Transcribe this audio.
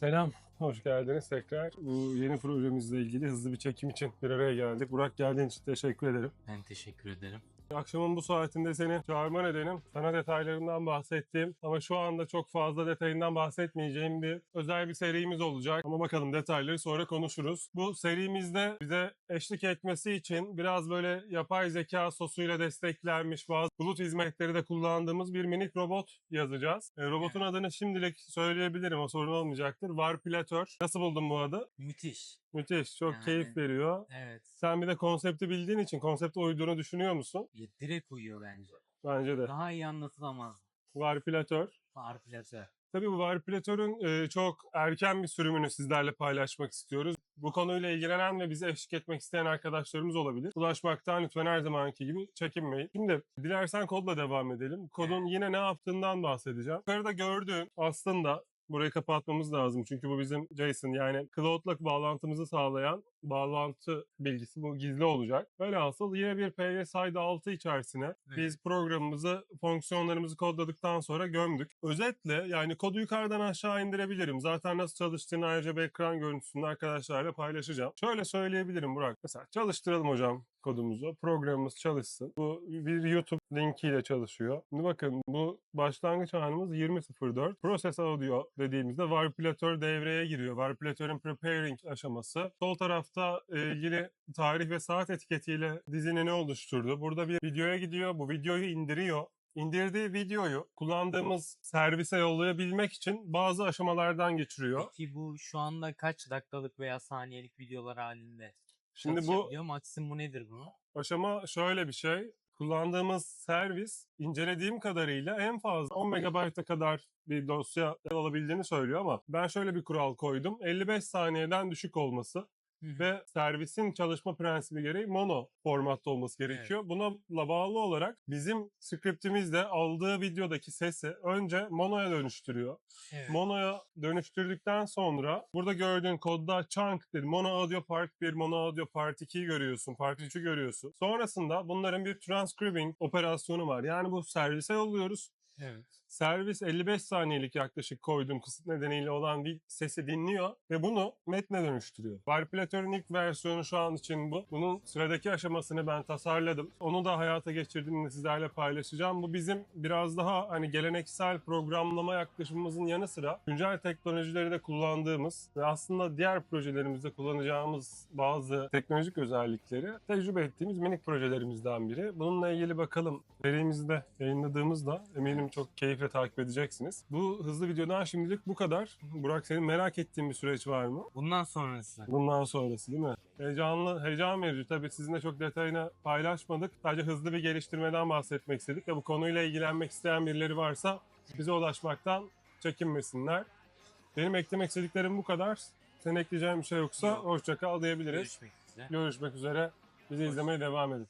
Selam, hoş geldiniz tekrar. Bu yeni projemizle ilgili hızlı bir çekim için bir araya geldik. Burak geldiğin için teşekkür ederim. Ben teşekkür ederim. Akşamın bu saatinde seni çağırma nedenim sana detaylarından bahsettiğim ama şu anda çok fazla detayından bahsetmeyeceğim bir özel bir serimiz olacak. Ama bakalım detayları sonra konuşuruz. Bu serimizde bize eşlik etmesi için biraz böyle yapay zeka sosuyla desteklenmiş bazı bulut hizmetleri de kullandığımız bir minik robot yazacağız. E, robotun adını şimdilik söyleyebilirim o sorun olmayacaktır. Varpilatör. Nasıl buldun bu adı? Müthiş. Müthiş, çok Yani- keyif veriyor. Evet. Sen bir de konsepti bildiğin için konsepte uyduğunu düşünüyor musun? Ya, direkt uyuyor bence. Bence de. Daha iyi anlatılamaz. Varpilatör. Varpilatör. Tabii bu varpilatörün e, çok erken bir sürümünü sizlerle paylaşmak istiyoruz. Bu konuyla ilgilenen ve bize eşlik etmek isteyen arkadaşlarımız olabilir. Ulaşmaktan lütfen her zamanki gibi çekinmeyin. Şimdi dilersen kodla devam edelim. Kodun yine ne yaptığından bahsedeceğim. Yukarıda gördüğün aslında burayı kapatmamız lazım. Çünkü bu bizim JSON yani Cloud'la bağlantımızı sağlayan bağlantı bilgisi bu gizli olacak. Velhasıl yine bir PSID 6 içerisine biz programımızı, fonksiyonlarımızı kodladıktan sonra gömdük. Özetle yani kodu yukarıdan aşağı indirebilirim. Zaten nasıl çalıştığını ayrıca bir ekran görüntüsünü arkadaşlarla paylaşacağım. Şöyle söyleyebilirim Burak. Mesela çalıştıralım hocam kodumuzu. Programımız çalışsın. Bu bir YouTube linkiyle çalışıyor. Şimdi bakın bu başlangıç anımız 20.04. Process Audio dediğimizde varpilatör devreye giriyor. Varpilatörün preparing aşaması. Sol tarafta e, ilgili tarih ve saat etiketiyle dizini oluşturdu. Burada bir videoya gidiyor. Bu videoyu indiriyor. İndirdiği videoyu kullandığımız servise yollayabilmek için bazı aşamalardan geçiriyor. Peki bu şu anda kaç dakikalık veya saniyelik videolar halinde? Şimdi bu çalışabiliyor? Maksimumu nedir bunun? aşama şöyle bir şey. Kullandığımız servis incelediğim kadarıyla en fazla 10 MB'a kadar bir dosya alabildiğini söylüyor ama ben şöyle bir kural koydum. 55 saniyeden düşük olması Hı hı. ve servisin çalışma prensibi gereği mono formatta olması gerekiyor. Buna bağlı olarak bizim scriptimizde aldığı videodaki sesi önce monoya dönüştürüyor. Evet. Mono'ya dönüştürdükten sonra burada gördüğün kodda chunk dedi. Mono audio part 1, mono audio part 2'yi görüyorsun. Part 3'ü görüyorsun. Sonrasında bunların bir transcribing operasyonu var. Yani bu servise yolluyoruz. evet. Servis 55 saniyelik yaklaşık koyduğum kısıt nedeniyle olan bir sesi dinliyor ve bunu metne dönüştürüyor. Varpilatörün ilk versiyonu şu an için bu. Bunun sıradaki aşamasını ben tasarladım. Onu da hayata geçirdiğimde sizlerle paylaşacağım. Bu bizim biraz daha hani geleneksel programlama yaklaşımımızın yanı sıra güncel teknolojileri de kullandığımız ve aslında diğer projelerimizde kullanacağımız bazı teknolojik özellikleri tecrübe ettiğimiz minik projelerimizden biri. Bununla ilgili bakalım serimizde yayınladığımızda eminim çok keyifle takip edeceksiniz. Bu hızlı videodan şimdilik bu kadar. Burak senin merak ettiğin bir süreç var mı? Bundan sonrası. Bundan sonrası değil mi? Heyecanlı, heyecan verici. Tabii sizinle çok detayını paylaşmadık. Sadece hızlı bir geliştirmeden bahsetmek istedik ve bu konuyla ilgilenmek isteyen birileri varsa bize ulaşmaktan çekinmesinler. Benim eklemek istediklerim bu kadar. Senin ekleyeceğin bir şey yoksa Yok. hoşça kal diyebiliriz. Görüşmek üzere. Görüşmek üzere. Bizi izlemeye devam edin.